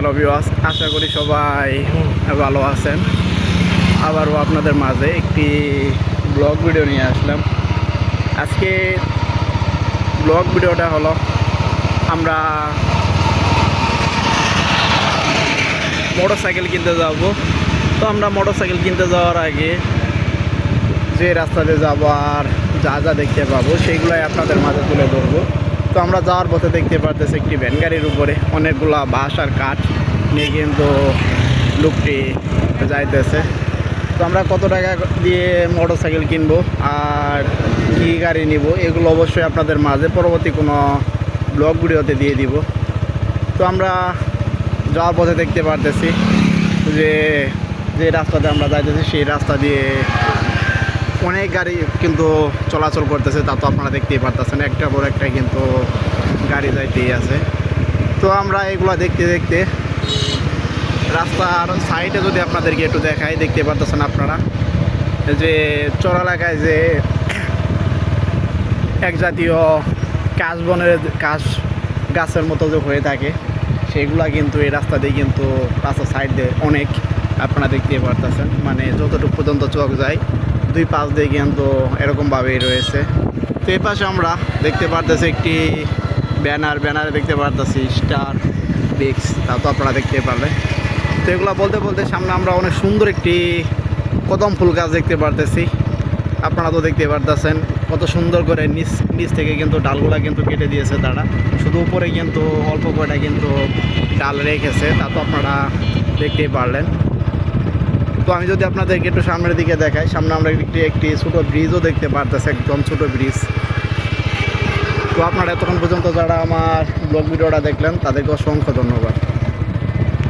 Hello বিওয়াস আশা করি সবাই ভালো আছেন। আবারও আপনাদের মাঝে একটি ব্লগ ভিডিও নিয়ে আসলাম। আজকে ব্লগ ভিডিওটা হলো, আমরা মোটর সাইকেল কিনতে যাব। তো আমরা মোটর সাইকেল কিনতে যাওয়ার আগে যে রাস্তাতে যাব আর যা যা দেখতে পাবো সেইগুলোই আপনাদের মাঝে তুলে ধরবো। তো আমরা যাওয়ার পথে দেখতে পারতেছি একটি ভ্যান গাড়ির উপরে অনেকগুলা বাঁশ আর কাঠ নিয়ে কিন্তু লোকটি যাইতেছে। তো আমরা কত টাকা দিয়ে মোটর সাইকেল কিনবো আর কী গাড়ি নিব এগুলো অবশ্যই আপনাদের মাঝে পরবর্তী কোনো ব্লগ ভিডিওতে দিয়ে দিব। তো আমরা যাওয়ার পথে দেখতে পারতেছি যে যে রাস্তাতে আমরা যাইতেছি সেই রাস্তা দিয়ে অনেক গাড়ি কিন্তু চলাচল করতেছে, তা তো আপনারা দেখতেই পারতেছেন। একটা পর একটা কিন্তু গাড়ি যাইতেই আছে। তো আমরা এগুলো দেখতে দেখতে রাস্তার সাইডে যদি আপনাদেরকে একটু দেখাই, দেখতে পারতেছেন আপনারা। যে চড়া এলাকায় যে এক জাতীয় কাশ বনের কাশ গাছের মতো যে হয়ে থাকে, সেগুলা কিন্তু এই রাস্তা দিয়ে কিন্তু রাস্তার সাইড দিয়ে অনেক আপনারা দেখতে পারতেছেন। মানে যতটুকু পর্যন্ত চোখ যায় দুই পাশ দিয়ে কিন্তু এরকমভাবেই রয়েছে। তো এই পাশে আমরা দেখতে পারতেছি একটি ব্যানার, ব্যানারে দেখতে পারতেছি স্টার বিক্স, তা তো আপনারা দেখতে পারবেন তো এগুলো বলতে বলতে সামনে আমরা অনেক সুন্দর একটি কদম ফুল গাছ দেখতে পারতেছি। আপনারা তো দেখতে পারতেছেন কত সুন্দর করে নিচ নিচ থেকে কিন্তু ডালগুলা কিন্তু কেটে দিয়েছে তারা। শুধু উপরে কিন্তু অল্প কয়টা কিন্তু ডাল রেখেছে, তা তো আপনারা দেখতেই পারলেন। তো আমি যদি আপনাদেরকে একটু সামনের দিকে দেখাই, সামনে আমরা একটি একটি ছোটো ব্রিজও দেখতে পারতেছি, একদম ছোট ব্রিজ তো আপনারা এতক্ষণ পর্যন্ত যারা আমার ব্লগ ভিডিওটা দেখলেন, তাদেরকে অসংখ্য ধন্যবাদ।